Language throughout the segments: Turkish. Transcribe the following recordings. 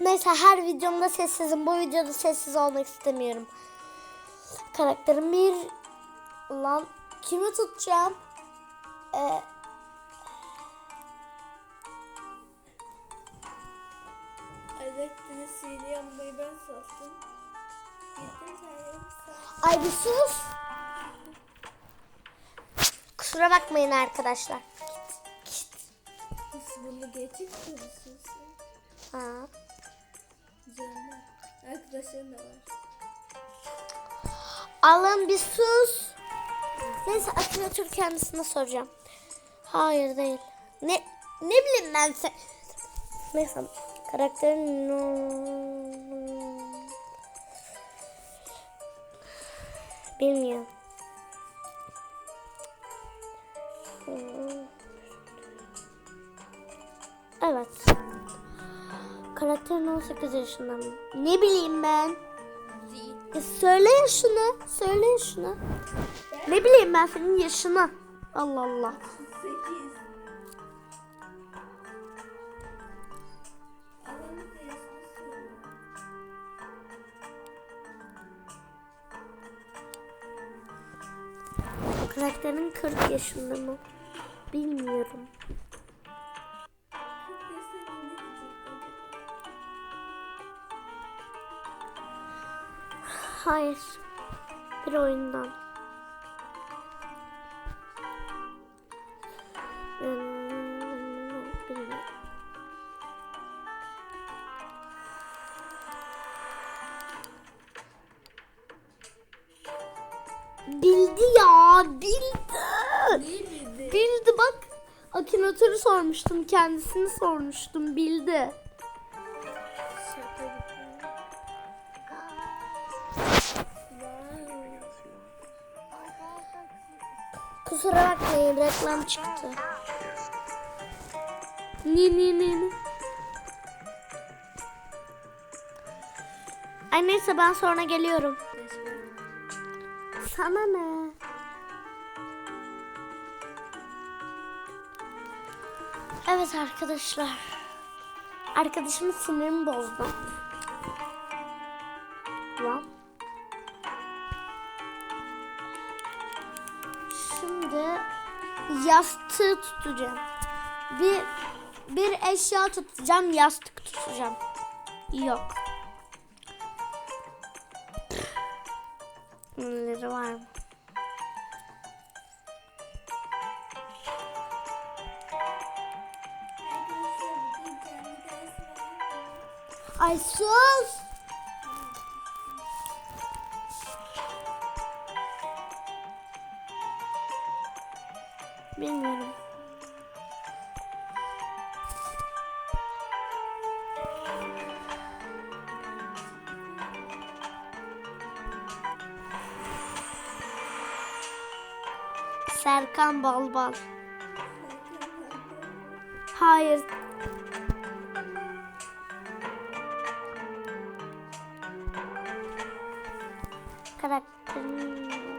Neyse her videomda sessizim. Bu videoda sessiz olmak istemiyorum. Karakterim bir... Lan kimi tutacağım? Ee, Elektriği sihirli yanmayı ben sattım. Ay bir sus. Kusura bakmayın arkadaşlar. Nasıl bunu gerçek konuşuyorsun? Ha. Arkadaşların da var. Alın bir sus. Neyse Akinator kendisine soracağım. Hayır değil. Ne ne bileyim ben sen. Neyse karakterin bilmiyorum. Evet. Karakterin 18 yaşında mı? Ne bileyim ben. Değil. E söyleyin şunu. Söyleyin şunu. Ne bileyim ben senin yaşını. Allah Allah. Sekiz. Adamın da yaşını söylüyor. Karakterin 40 yaşında mı? Bilmiyorum. Hayır. Bir oyundan. Bildi ya, bildi. Bildi bak. Akinatörü sormuştum, kendisini sormuştum, bildi. Kusura bakmayın reklam çıktı. Ni ni ni ni. Ay neyse ben sonra geliyorum. Sana ne? Evet arkadaşlar. Arkadaşımın sinirimi bozdu. Şimdi yastığı tutacağım. Bir bir eşya tutacağım, yastık tutacağım. Yok. Neleri var mı? Ay sus! Bilmiyorum. Serkan Balbal. Hayır. Karakterin...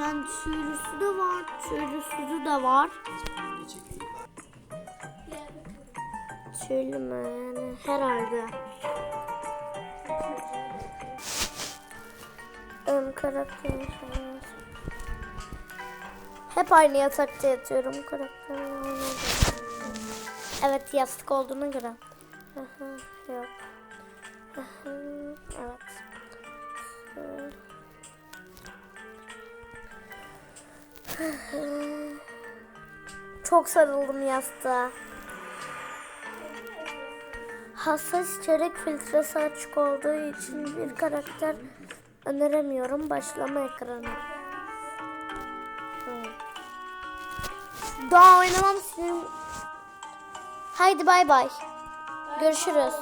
Yani tüylüsü de var, tüylüsüzü de var. Tüylü mü yani herhalde. Ön karakterin şeyler. Hep aynı yatakta yatıyorum karakterin aynı. Evet yastık olduğuna göre. Yok. Çok sarıldım yastığa. Hassas içerik filtresi açık olduğu için bir karakter öneremiyorum. Başlama ekranı. Daha oynamam sinirim. Haydi bay bay. Görüşürüz.